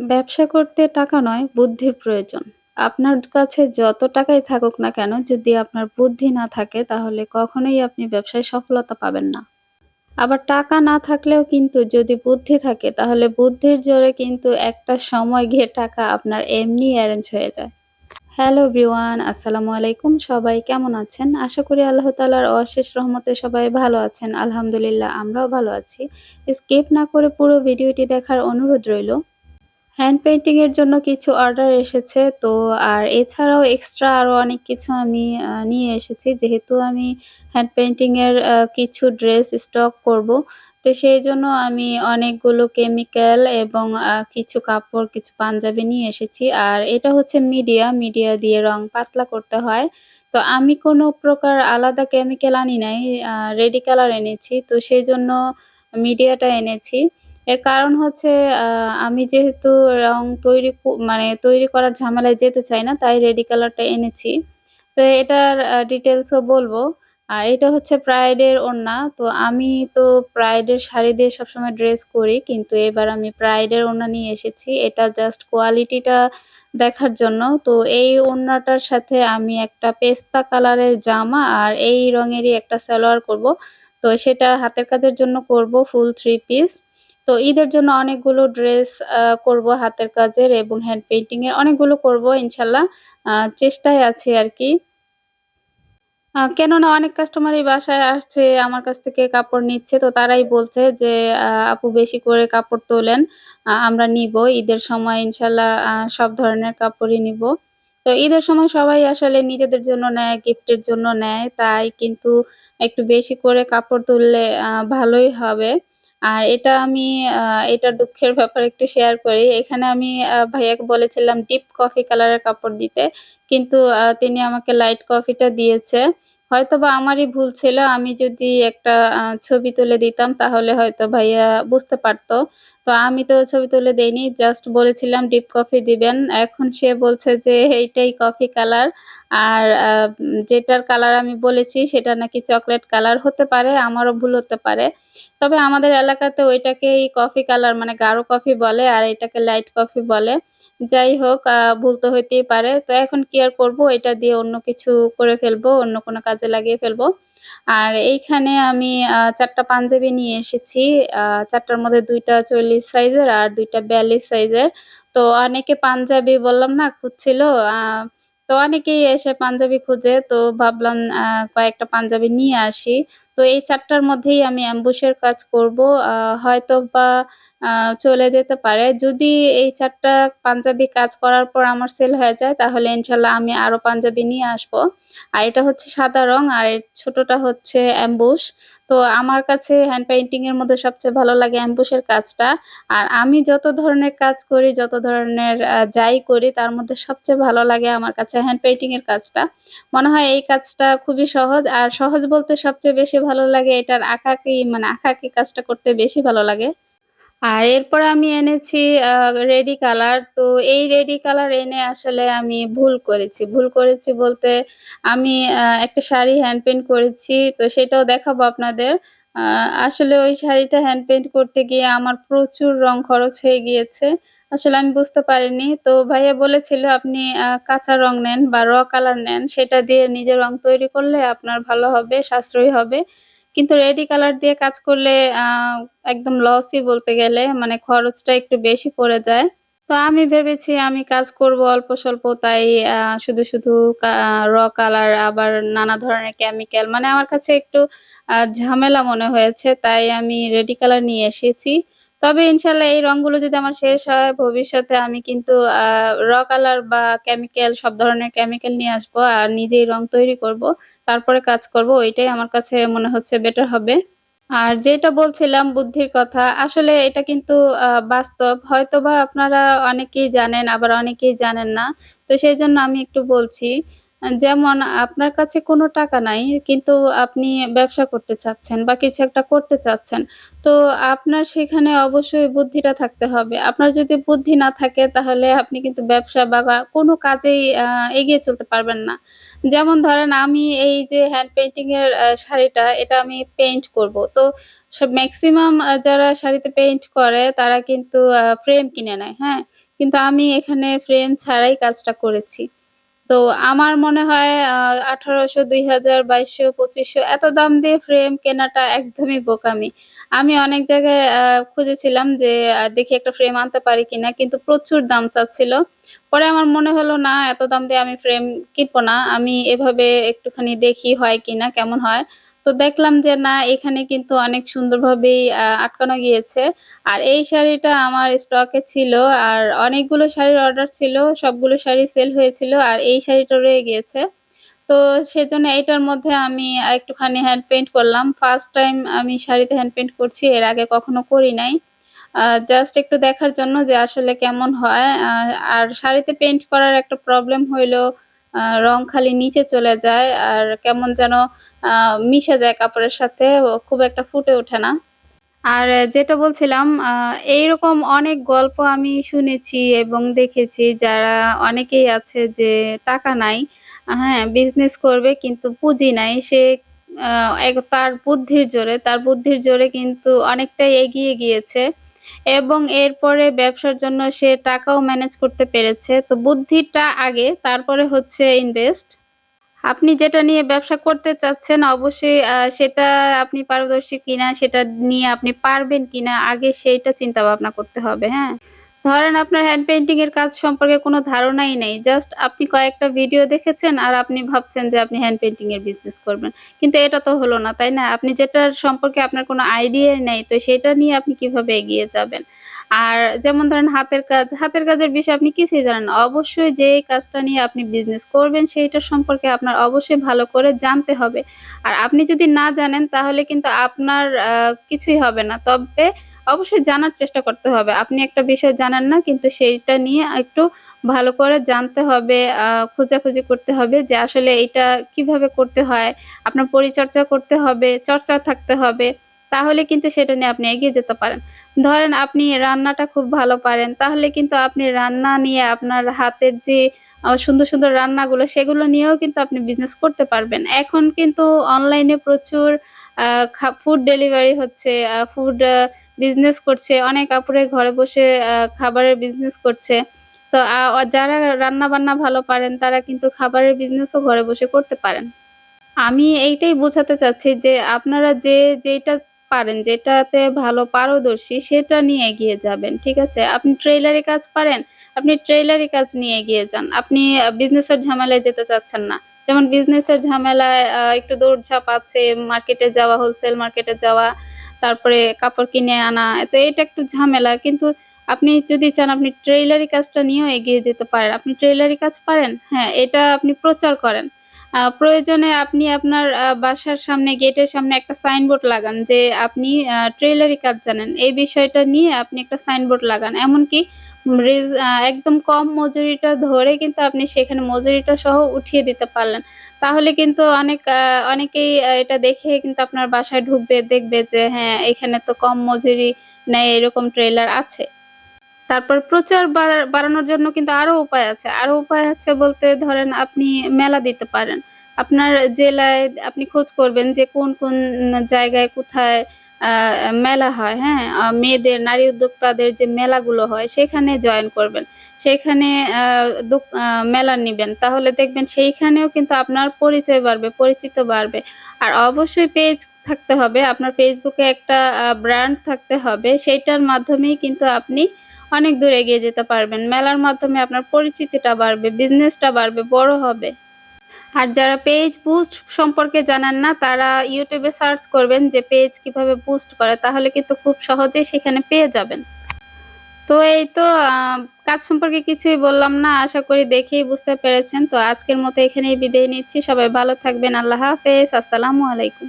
ব্যবসা করতে টাকা নয়, বুদ্ধির প্রয়োজন। আপনার কাছে যত টাকাই থাকুক না কেন, যদি আপনার বুদ্ধি না থাকে তাহলে কখনোই আপনি ব্যবসায় সফলতা পাবেন না। আবার টাকা না থাকলেও কিন্তু যদি বুদ্ধি থাকে তাহলে বুদ্ধির জোরে কিন্তু একটা সময় গিয়ে টাকা আপনার এমনি অ্যারেঞ্জ হয়ে যায়। হ্যালো এভরিওয়ান, আসসালামু আলাইকুম। সবাই কেমন আছেন? আশা করি আল্লাহ তাআলার অশেষ রহমতে সবাই ভালো আছেন। আলহামদুলিল্লাহ আমরাও ভালো আছি। স্কিপ না করে পুরো ভিডিওটি দেখার অনুরোধ রইল। হ্যান্ড পেইন্টিং এর জন্য কিছু অর্ডার এসেছে তো আর এছাড়াও এক্সট্রা আরও অনেক কিছু আমি নিয়ে এসেছি। যেহেতু আমি হ্যান্ড পেইন্টিং এর কিছু ড্রেস স্টক করব। তো সেইজন্য আমি অনেকগুলো কেমিক্যাল এবং কিছু কাপড়, কিছু পাঞ্জাবি নিয়ে এসেছি। আর এটা হচ্ছে মিডিয়া, মিডিয়া দিয়ে রং পাতলা করতে হয়। তো আমি কোনো প্রকার আলাদা কেমিক্যাল আনি নাই, রেডি কালার এনেছি। তো সেইজন্য মিডিয়াটা এনেছি। এর কারণ হচ্ছে আমি যেহেতু রং তৈরি মানে তৈরি করার ঝামেলায় যেতে চাই না, তাই রেডি কালারটা এনেছি। তো এটার ডিটেলসও বলব। আর এটা হচ্ছে প্রাইডের ওড়না। তো আমি তো প্রাইডের শাড়ি দিয়ে সবসময় ড্রেস করি। কিন্তু এবার আমি প্রাইডের ওড়না নিয়ে এসেছি। এটা জাস্ট কোয়ালিটিটা দেখার জন্য। তো এই ওড়নাটার সাথে আমি একটা পেস্তা কালারের জামা আর এই রঙেরই একটা সালোয়ার করব। তো সেটা হাতের কাজের জন্য করব ফুল থ্রি পিস। তো ঈদের জন্য অনেকগুলো ড্রেস করব হাতের কাজের এবং হ্যান্ড এর অনেকগুলো করব ইনশাল্লাহ। চেষ্টায় আছি আরকি। আ কেননা অনেক কাস্টমারই বাসায় আসছে, আমার কাছ থেকে কাপড় নিচ্ছে। তো তারাই বলছে যে, "আপু বেশি করে কাপড় তোলেন। আমরা নিবো। ঈদের সময় ইনশাল্লাহ সব ধরনের কাপড়ই নিব তো ঈদের সময় সবাই আসলে নিজেদের জন্য নেয়, গিফটের জন্য নেয়। তাই কিন্তু একটু বেশি করে কাপড় তুললে ভালোই হবে। আর এটা আমি এটা দুঃখের ব্যাপার একটু শেয়ার করি। এখানে আমি ভাইয়াকে বলেছিলাম ডিপ কফি কালারের কাপড় দিতে। কিন্তু তিনি আমাকে লাইট কফিটা দিয়েছে। হয়তো বা আমারই ভুল ছিল। আমি যদি একটা ছবি তুলে দিতাম, তাহলে হয়তো ভাইয়া বুঝতে পারত। তো আমি তো ছবি তুলে দেইনি। জাস্ট বলেছিলাম ডিপ কফি দিবেন। এখন সে বলছে যে এইটাই কফি কালার। আর যেটার কালার আমি বলেছি সেটা নাকি চকলেট কালার হতে পারে, আমারও ভুল হতে পারে। তবে আমাদের এলাকাতে ওইটাকেই কফি কালার মানে গাঢ় কফি বলে আর এটাকে লাইট কফি বলে। যাই হোক ভুল তো হইতেই পারে। তো এখন কি আর করব এটা দিয়ে অন্য কিছু করে ফেলব, অন্য কোনো কাজে লাগিয়ে ফেলব। আর এইখানে আমি চারটা ৪ পাঞ্জাবি নিয়ে এসেছি। চারটার ৪ মধ্যে দুইটা চল্লিশ সাইজের আর দুইটা বিয়াল্লিশ সাইজের। তো অনেকে পাঞ্জাবি বললাম না, খুঁজছিল। তো অনেকেই এসে পাঞ্জাবি খুঁজে। তো ভাবলাম কয়েকটা পাঞ্জাবি নিয়ে আসি। তো এই চারটার মধ্যেই আমি অ্যাম্বুশের কাজ করব। হয়তো বা চলে যেতে পারে। যদি এই চারটা পাঞ্জাবি কাজ করার পর আমার সেল হয়ে যায় তাহলে ইনশাল্লাহ আমি আরও পাঞ্জাবি নিয়ে আসব। আর এটা হচ্ছে সাদা রং আর ছোটটা হচ্ছে অ্যাম্বুশ। তো আমার কাছে হ্যান্ড পেইন্টিং এর মধ্যে সবচেয়ে ভালো লাগে অ্যাম্বুশের কাজটা। আর আমি যত ধরনের কাজ করি, যত ধরনের যাই করি তার মধ্যে সবচেয়ে ভালো লাগে আমার কাছে হ্যান্ড পেইন্টিং এর কাজটা। মনে হয় এই কাজটা খুবই সহজ। আর সহজ বলতে সবচেয়ে বেশি ভালো লাগে, এটার আঁকাআঁকি মানে আঁকাআঁকি কাজটা করতে বেশি ভালো লাগে। আর এরপর আমি এনেছি রেডি কালার। তো এই রেডি কালার এনে আসলে আমি ভুল করেছি। ভুল করেছি বলতে আমি একটা শাড়ি হ্যান্ড পেইন্ট করেছি। তো সেটাও দেখাবো আপনাদের। আসলে ওই শাড়িটা হ্যান্ড পেইন্ট করতে গিয়ে আমার প্রচুর রং খরচ হয়ে গিয়েছে। আসলে আমি বুঝতে পারিনি। তো ভাইয়া বলেছিল, "আপনি কাঁচা রং নেন বা র কালার নেন। সেটা দিয়ে নিজে রং তৈরি করলে আপনার ভালো হবে, সাশ্রয়ী হবে।" কিন্তু রেডি কালার দিয়ে কাজ করলে আ একদম লসই বলতে গেলে। মানে খরচটা একটু বেশি পড়ে যায়। তো আমি ভেবেছি আমি কাজ করব অল্প-স্বল্প তাই আ শুধু, শুধু র কালার আবার নানা ধরনের কেমিক্যাল মানে আমার কাছে একটু ঝামেলা মনে হয়েছে। তাই আমি রেডি কালার নিয়ে এসেছি। তবে ইনশাল্লাহ এই রংগুলো যদি আমার শেষ হয় ভবিষ্যতে আমি কিন্তু র কালার বা কেমিক্যাল সব ধরনের কেমিক্যাল নিয়ে আসব। আর নিজেই রং তৈরি করব। তারপরে কাজ করব। ওইটাই আমার কাছে মনে হচ্ছে বেটার হবে। আর যেটা বলছিলাম বুদ্ধির কথা, আসলে এটা কিন্তু বাস্তব। হয়তোবা আপনারা অনেকেই জানেন আবার অনেকেই জানেন না। তো সেই জন্য আমি একটু বলছি। যেমন আপনার কাছে কোনো টাকা নাই কিন্তু আপনি ব্যবসা করতে চাচ্ছেন বা কিছু একটা করতে চাচ্ছেন। তো আপনার সেখানে অবশ্যই বুদ্ধিটা থাকতে হবে। আপনার যদি বুদ্ধি না থাকে তাহলে আপনি কিন্তু ব্যবসা বা কোনো কাজেই এগিয়ে চলতে পারবেন না। যেমন ধরেন আমি এই যে হ্যান্ড পেইন্টিং এর শাড়িটা এটা আমি পেইন্ট করব। তো সব মেক্সিমাম আ যারা শাড়িতে পেইন্ট করে তারা কিন্তু ফ্রেম কিনে নেয়, হ্যাঁ? কিন্তু আমি এখানে ফ্রেম ছাড়াই কাজটা করেছি। তো আমার মনে হয় আঠারোশো দুই হাজার বাইশশো পঁচিশশো এত দাম দিয়ে ফ্রেম কেনাটা একদমই বোকামি। আমি অনেক জায়গায় খুঁজেছিলাম যে দেখি একটা ফ্রেম আনতে পারি কিনা কিন্তু প্রচুর দাম চাচ্ছিল। পরে আমার মনে হলো না এত দাম দিয়ে আমি ফ্রেম কিনবো না। আমি এভাবে একটুখানি দেখি হয় কিনা, কেমন হয়। তো দেখলাম যে না, এখানে কিন্তু অনেক সুন্দরভাবেই আটকানো গিয়েছে। আর এই শাড়িটা আমার স্টকে ছিল, আর অনেকগুলো শাড়ির অর্ডার ছিল। সবগুলো শাড়ি সেল হয়েছিল, আর এই শাড়িটা রয়ে গিয়েছে। তো সেজন্য এইটার মধ্যে আমি একটুখানি হ্যান্ড পেইন্ট করলাম। ফার্স্ট টাইম আমি শাড়িতে হ্যান্ড পেইন্ট করছি। এর আগে কখনো করি নাই। জাস্ট একটু দেখার জন্য যে আসলে কেমন হয়। আর শাড়িতে পেইন্ট করার একটা প্রবলেম হইল রং খালি নিচে চলে যায় আর কেমন যেন মিশে যায় কাপড়ের সাথে খুব একটা ফুটে ওঠে না। আর যেটা বলছিলাম এইরকম অনেক গল্প আমি শুনেছি এবং দেখেছি যারা অনেকেই আছে যে টাকা নাই, হ্যাঁ? বিজনেস করবে কিন্তু পুঁজি নাই। সে তার বুদ্ধির জোরে তার বুদ্ধির জোরে কিন্তু অনেকটাই এগিয়ে গিয়েছে এবং এরপরে ব্যবসার জন্য সে টাকাও ম্যানেজ করতে পেরেছে। তো বুদ্ধিটা আগে তারপরে হচ্ছে ইনভেস্ট। আপনি যেটা নিয়ে ব্যবসা করতে চাচ্ছেন অবশ্যই সেটা আপনি পারদর্শী কিনা, সেটা নিয়ে আপনি পারবেন কিনা আগে সেইটা চিন্তা ভাবনা করতে হবে, হ্যাঁ? ধরেন আপনার হ্যান্ড পেইন্টিং এর কাজ সম্পর্কে কোনো ধারণাই নেই। জাস্ট আপনি কয়েকটা ভিডিও দেখেছেন আর আপনি ভাবছেন যে আপনি হ্যান্ড পেইন্টিং এর বিজনেস করবেন। কিন্তু এটা তো হলো না, তাই না? আপনি যেটার সম্পর্কে আপনার কোনো আইডিয়াই নেই তো সেটা নিয়ে আপনি কীভাবে এগিয়ে যাবেন? আর যেমন ধরেন হাতের কাজ, হাতের কাজের বিষয়ে আপনি কিছুই জানেন অবশ্যই যে কাজটা নিয়ে আপনি বিজনেস করবেন সেইটার সম্পর্কে আপনার অবশ্যই ভালো করে জানতে হবে। আর আপনি যদি না জানেন তাহলে কিন্তু আপনার কিছুই হবে না। তবে অবশ্যই জানার চেষ্টা করতে হবে। আপনি একটা বিষয় জানেন না কিন্তু সেইটা নিয়ে একটু ভালো করে জানতে হবে, খোঁজাখুঁজি করতে হবে যে আসলে এইটা কীভাবে করতে হয়। আপনার পরিচর্যা করতে হবে, চর্চা থাকতে হবে। তাহলে কিন্তু সেটা নিয়ে আপনি এগিয়ে যেতে পারেন। ধরেন আপনি রান্নাটা খুব ভালো পারেন, তাহলে কিন্তু আপনি রান্না নিয়ে আপনার হাতের যে সুন্দর, সুন্দর রান্নাগুলো সেগুলো নিয়েও কিন্তু আপনি বিজনেস করতে পারবেন। এখন কিন্তু অনলাইনে প্রচুর ফুড ডেলিভারি হচ্ছে, ফুড বিজনেস করছে। অনেক আপুরাই ঘরে বসে খাবারের বিজনেস করছে। তো যারা রান্না-বান্না ভালো পারেন তারা কিন্তু খাবারের বিজনেসও ঘরে বসে করতে পারেন। আমি এইটাই বোঝাতে চাচ্ছি যে আপনারা যে যেটা পারেন, যেটাতে ভালো পারদর্শী সেটা নিয়ে এগিয়ে যাবেন। ঠিক আছে? আপনি ট্রেইলারি কাজ পারেন, আপনি ট্রেইলারি কাজ নিয়ে এগিয়ে যান। আপনি বিজনেসের ঝামেলায় যেতে চাচ্ছেন না। যেমন বিজনেসের ঝামেলায় একটু দৌড়ঝাঁপ আছে, মার্কেটে যাওয়া, হোলসেল মার্কেটে যাওয়া, তারপরে কাপড় কিনে আনা। তো এটা একটু ঝামেলা। কিন্তু আপনি যদি চান আপনি ট্রেইলারি কাজটা নিয়েও এগিয়ে যেতে পারেন। আপনি ট্রেইলারি কাজ পারেন? হ্যাঁ, এটা আপনি প্রচার করেন। প্রয়োজনে আপনি আপনার বাসার সামনে গেটের সামনে একটা সাইনবোর্ড লাগান যে আপনি ট্রেইলারি কাজ জানেন। এই বিষয়টা নিয়ে আপনি একটা সাইনবোর্ড লাগান। এমনকি একদম কম মজুরিটা ধরে কিন্তু আপনি সেখানে মজুরিটা সহ উঠিয়ে দিতে পারলেন। তাহলে কিন্তু অনেক আ অনেকেই এটা দেখে কিন্তু আপনার বাসায় ঢুকবে, দেখবে যে হ্যাঁ, এখানে তো কম মজুরি নেয় এরকম ট্রেলার আছে। তারপর প্রচার বাড়া বাড়ানোর জন্য কিন্তু আরও উপায় আছে। আরও উপায় আছে বলতে ধরেন আপনি মেলা দিতে পারেন। আপনার জেলায় আপনি খোঁজ করবেন যে কোন, কোন জায়গায় কোথায় আ মেলা হয়, হ্যাঁ? মেয়েদের নারী উদ্যোক্তাদের যে মেলাগুলো হয় সেখানে জয়েন করবেন। সেখানে মেলা নিবেন। তাহলে দেখবেন সেইখানেও কিন্তু আপনার পরিচয় বাড়বে, পরিচিত বাড়বে। আর অবশ্যই পেজ থাকতে হবে। আপনার ফেসবুকে একটা ব্র্যান্ড থাকতে হবে। সেইটার মাধ্যমেই কিন্তু আপনি অনেক দূর এগিয়ে যেতে পারবেন। মেলার মাধ্যমে আপনার পরিচিতিটা বাড়বে, বিজনেসটা বাড়বে, বড় হবে। আর যারা পেজ বুস্ট সম্পর্কে জানেন না তারা ইউটিউবে সার্চ করবেন যে পেজ কীভাবে বুস্ট করে তাহলে কিন্তু খুব সহজেই সেখানে পেয়ে যাবেন। তো এই তো কাজ সম্পর্কে কিছুই বললাম না। আশা করি দেখেই বুঝতে পেরেছেন। তো আজকের মতো এখানেই বিদায় নিচ্ছি। সবাই ভালো থাকবেন। আল্লাহ হাফেজ। আসসালামু আলাইকুম।